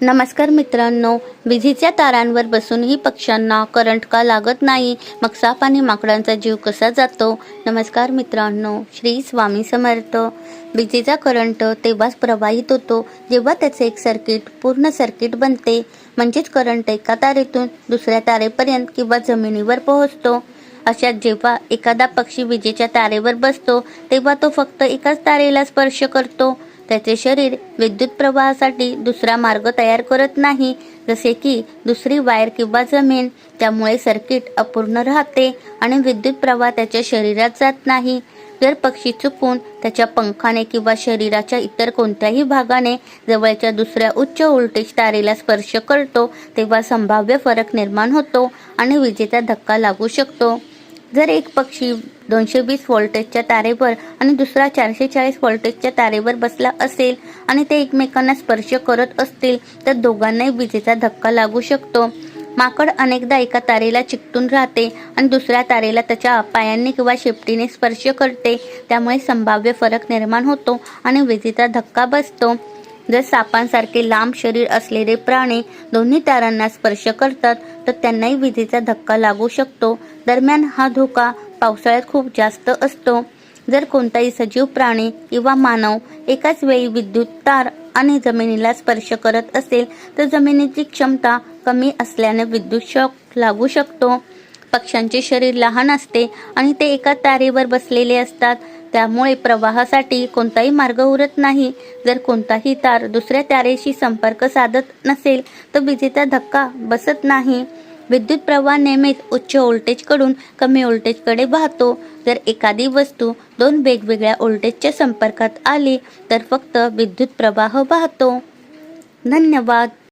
नमस्कार मित्रांनो विजेच्या तारांवर बसूनही पक्ष्यांना करंट का लागत नाही? मग साप आणि माकडांचा जीव कसा जातो? नमस्कार मित्रांनो श्री स्वामी समर्थ. विजेचा करंट तेव्हाच प्रवाहित होतो जेव्हा त्याचे एक सर्किट पूर्ण सर्किट बनते. म्हणजेच करंट एका तारेतून दुसऱ्या तारेपर्यंत किंवा जमिनीवर पोहोचतो. अशात जेव्हा एखादा पक्षी विजेच्या तारेवर बसतो तेव्हा तो फक्त एकाच तारेला स्पर्श करतो. त्याचे शरीर विद्युत प्रवाहासाठी दुसरा मार्ग तयार करत नाही जसे की दुसरी वायर किंवा जमीन. त्यामुळे सर्किट अपूर्ण राहते आणि विद्युत प्रवाह त्याच्या शरीरात जात नाही. जर पक्षी चुकून त्याच्या पंखाने किंवा शरीराच्या इतर कोणत्याही भागाने जवळच्या दुसऱ्या उच्च व्होल्टेज तारेला स्पर्श करतो तेव्हा संभाव्य फरक निर्माण होतो आणि विजेचा धक्का लागू शकतो. जर एक पक्षी दोनशे वीस व्होल्टेजच्या तारेवर आणि दुसरा चारशे चाळीस व्होल्टेजच्या तारेवर बसला असेल आणि ते एकमेकांना स्पर्श करत असतील तर दोघांनाही विजेचा धक्का लागू शकतो. माकड अनेकदा एका तारेला चिकटून राहते आणि दुसऱ्या तारेला त्याच्या पायांनी किंवा शेपटीने स्पर्श करते. त्यामुळे संभाव्य फरक निर्माण होतो आणि विजेचा धक्का बसतो. जर सापांसारखे लांब शरीर असलेले प्राणी दोन्ही तारांना स्पर्श करतात तर त्यांनाही विजेचा धक्का लागू शकतो. दरम्यान हा धोका पावसाळ्यात खूप जास्त असतो. जर कोणताही सजीव प्राणी किंवा मानव एकाच वेळी विद्युत तार आणि जमिनीला स्पर्श करत असेल तर जमिनीची क्षमता कमी असल्याने विद्युत शॉक लागू शकतो. पक्ष्यांचे शरीर लहान असते आणि ते एका तारेवर बसलेले असतात. त्यामुळे प्रवाहासाठी कोणताही मार्ग उरत नाही. जर कोणताही तार दुसऱ्या तारेशी संपर्क साधत नसेल तर विजेचा धक्का बसत नाही. विद्युत प्रवाह नेहमीच उच्च व्होल्टेजकडून कमी व्होल्टेजकडे वाहतो. जर एखादी वस्तू दोन वेगवेगळ्या व्होल्टेजच्या संपर्कात आली तर फक्त विद्युत प्रवाह वाहतो. धन्यवाद.